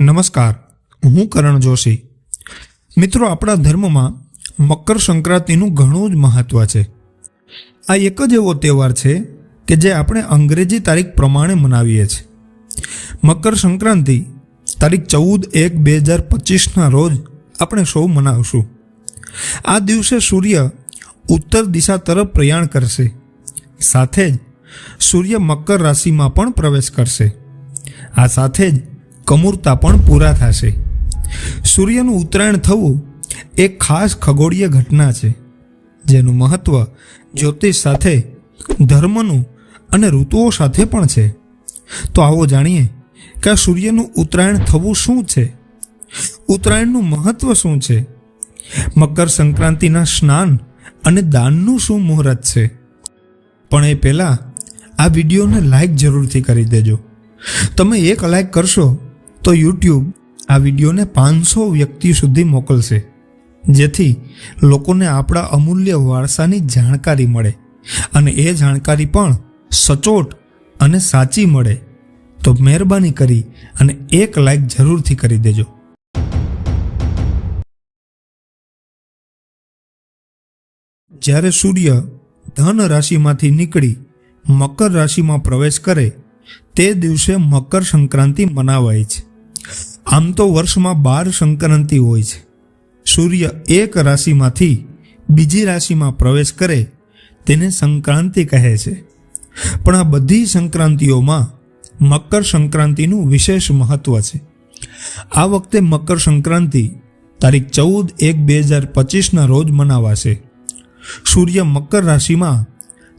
નમસ્કાર, હું કરણ જોશી. મિત્રો, આપણા ધર્મમાં મકર સંક્રાંતિનું ઘણું જ મહત્વ છે. આ એક જ એવો તહેવાર છે કે જે આપણે અંગ્રેજી તારીખ પ્રમાણે મનાવીએ છીએ. મકર સંક્રાંતિ તારીખ ચૌદ એક બે હજાર પચીસના રોજ આપણે સૌ મનાવશું. આ દિવસે સૂર્ય ઉત્તર દિશા તરફ પ્રયાણ કરશે. સાથે જ સૂર્ય મકર રાશિમાં પણ પ્રવેશ કરશે. આ સાથે જ કમૂરતા પણ પૂરા થશે. સૂર્યનું ઉત્તરાયણ થવું એક ખાસ ખગોળીય ઘટના છે, જેનું મહત્વ જ્યોતિષ સાથે, ધર્મનું અને ઋતુઓ સાથે પણ છે. તો આવો જાણીએ કે આ સૂર્યનું ઉત્તરાયણ થવું શું છે? ઉત્તરાયણનું મહત્વ શું છે? મકર સંક્રાંતિના સ્નાન અને દાનનું શું મુહૂર્ત છે? પણ એ પહેલાં આ વિડીયોને લાઈક જરૂરથી કરી દેજો. તમે એક લાઈક કરશો તો યુટ્યુબ આ વિડીયોને પાંચસો વ્યક્તિ સુધી મોકલશે. જેથી લોકોને આપણા અમૂલ્ય વારસાની જાણકારી મળે અને એ જાણકારી પણ સચોટ અને સાચી મળે. તો મહેરબાની કરી અને એક લાઈક જરૂરથી કરી દેજો. જ્યારે સૂર્ય ધન રાશિમાંથી નીકળી મકર રાશિમાં પ્રવેશ કરે, તે દિવસે મકર સંક્રાંતિ મનાવાય છે. આમ તો વર્ષમાં બાર સંક્રાંતિ હોય છે. સૂર્ય એક રાશિમાંથી બીજી રાશિમાં પ્રવેશ કરે તેને સંક્રાંતિ કહે છે. પણ આ બધી સંક્રાંતિઓમાં મકર સંક્રાંતિનું વિશેષ મહત્વ છે. આ વખતે મકર સંક્રાંતિ તારીખ ચૌદ એક બે હજાર પચીસના રોજ મનાવાશે. સૂર્ય મકર રાશિમાં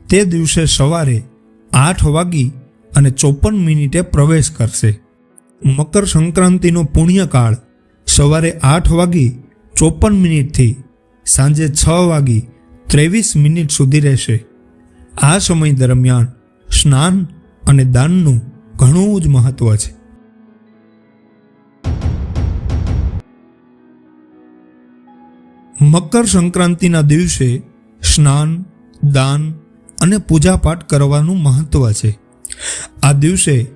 તે દિવસે સવારે આઠ વાગી અને ચોપન મિનિટે પ્રવેશ કરશે. મકર સંક્રાંતિનો પુણ્યકાળ સવારે આઠ વાગી ચોપન મિનિટથી સાંજે છ વાગી ત્રેવીસ મિનિટ સુધી રહેશે. આ સમય દરમિયાન સ્નાન અને દાનનું ઘણું જ મહત્વ છે. મકર સંક્રાંતિના દિવસે સ્નાન, દાન અને પૂજાપાઠ કરવાનું મહત્વ છે. આ દિવસે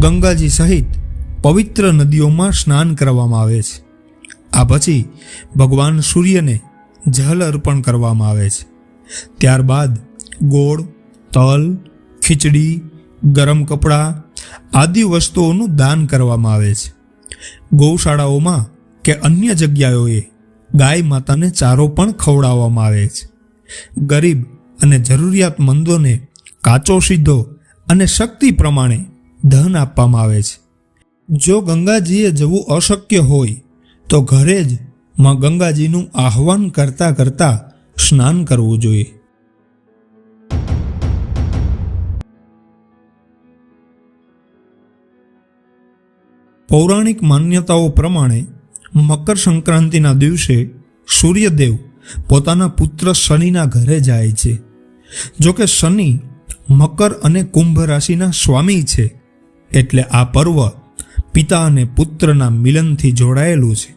ગંગાજી સહિત પવિત્ર નદીઓમાં સ્નાન કરવામાં આવે છે. આ પછી ભગવાન સૂર્યને જલ અર્પણ કરવામાં આવે છે. ત્યારબાદ ગોળ, તલ, ખીચડી, ગરમ કપડાં આદિ વસ્તુઓનું દાન કરવામાં આવે છે. ગૌશાળાઓમાં કે અન્ય જગ્યાઓએ ગાય માતાને ચારો પણ ખવડાવવામાં આવે છે. ગરીબ અને જરૂરિયાતમંદોને કાચો સીધો અને શક્તિ પ્રમાણે ધન આપવામાં આવે છે. જો ગંગાજીએ જવું અશક્ય હોય, તો ઘરે જ માં ગંગાજીનું આહ્વાન કરતા કરતા સ્નાન કરવું જોઈએ. પૌરાણિક માન્યતાઓ પ્રમાણે મકર સંક્રાંતિના દિવસે સૂર્યદેવ પોતાના પુત્ર શનિના ઘરે જાય છે. જો કે શનિ મકર અને કુંભ રાશિના સ્વામી છે, એટલે આ પર્વ પિતા અને પુત્રના મિલનથી જોડાયેલું છે.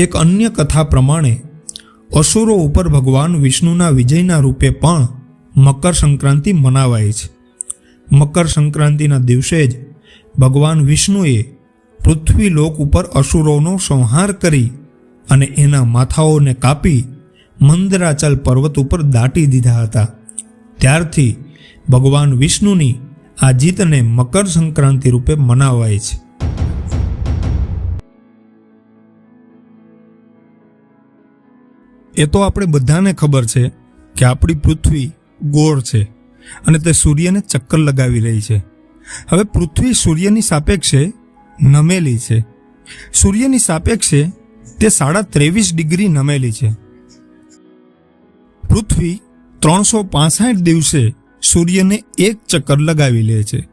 એક અન્ય કથા પ્રમાણે, અસુરો ઉપર ભગવાન વિષ્ણુના વિજયના રૂપે પણ મકર સંક્રાંતિ મનાવાય છે. મકર સંક્રાંતિના દિવસે જ ભગવાન વિષ્ણુએ પૃથ્વી લોક ઉપર અસુરોનો સંહાર કરી અને એના માથાઓને કાપી મંદરાચલ પર્વત ઉપર દાટી દીધા હતા. ત્યારથી ભગવાન વિષ્ણુની આ જીતને મકર સંક્રાંતિ રૂપે મનાવાય છે. એ તો આપણે બધાને ખબર છે કે આપણી પૃથ્વી ગોળ છે અને તે સૂર્યને ચક્કર લગાવી રહી છે. હવે પૃથ્વી સૂર્યની સાપેક્ષે નમેલી છે. સૂર્યની સાપેક્ષે તે સાડા ત્રેવીસ ડિગ્રી નમેલી છે. પૃથ્વી ત્રણસો પાસઠ દિવસે સૂર્યને એક ચક્કર લગાવી લે છે.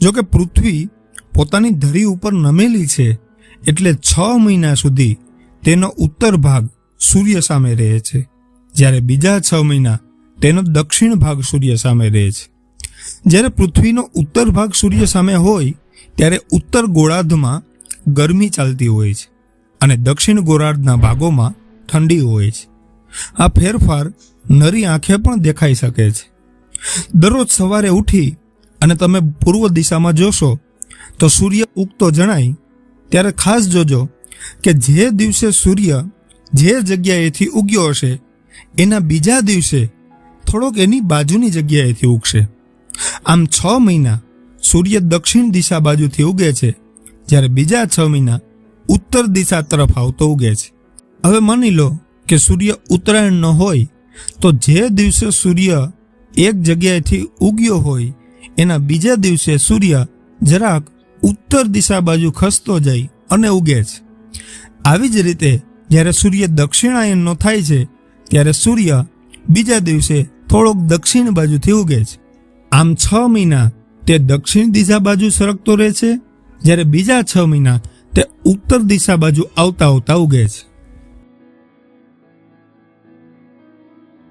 જો કે પૃથ્વી પોતાની ધરી ઉપર નમેલી છે એટલે છ મહિના સુધી તેનો ઉત્તર ભાગ સૂર્ય સામે રહે છે. જ્યારે બીજા છ મહિના તેનો દક્ષિણ ભાગ સૂર્ય સામે રહે છે. જ્યારે પૃથ્વીનો ઉત્તર ભાગ સૂર્ય સામે હોય, ત્યારે ઉત્તર ગોળાર્ધમાં ગરમી ચાલતી હોય છે અને દક્ષિણ ગોળાર્ધના ભાગોમાં ઠંડી હોય છે. આ ફેરફાર નરી આંખે પણ દેખાઈ શકે છે. દરરોજ સવારે ઉઠી અને તમે પૂર્વ દિશામાં જોશો, તો સૂર્ય ઉગતો જણાય, ત્યારે ખાસ જોજો કે જે દિવસે સૂર્ય જે જગ્યાએથી ઉગ્યો હશે, એના બીજા દિવસે થોડોક એની બાજુની જગ્યાએથી ઉગશે. આમ છ મહિના સૂર્ય દક્ષિણ દિશા બાજુથી ઉગે છે, જ્યારે બીજા છ મહિના ઉત્તર દિશા તરફ આવતો ઉગે છે. હવે માની લો કે સૂર્ય ઉત્તરાયણનો હોય, તો જે દિવસે સૂર્ય એક જગ્યાએથી ઉગ્યો હોય, એના બીજા દિવસે સૂર્ય જરાક ઉત્તર દિશા બાજુ ખસતો જાય અને ઉગે છે. આવી જ રીતે જ્યારે સૂર્ય દક્ષિણાયનનો થાય છે, ત્યારે સૂર્ય બીજા દિવસે થોડોક દક્ષિણ બાજુથી ઉગે છે. આમ છ મહિના તે દક્ષિણ દિશા બાજુ સરકતો રહે છે, જ્યારે બીજા છ મહિના તે ઉત્તર દિશા બાજુ આવતા આવતા ઉગે છે.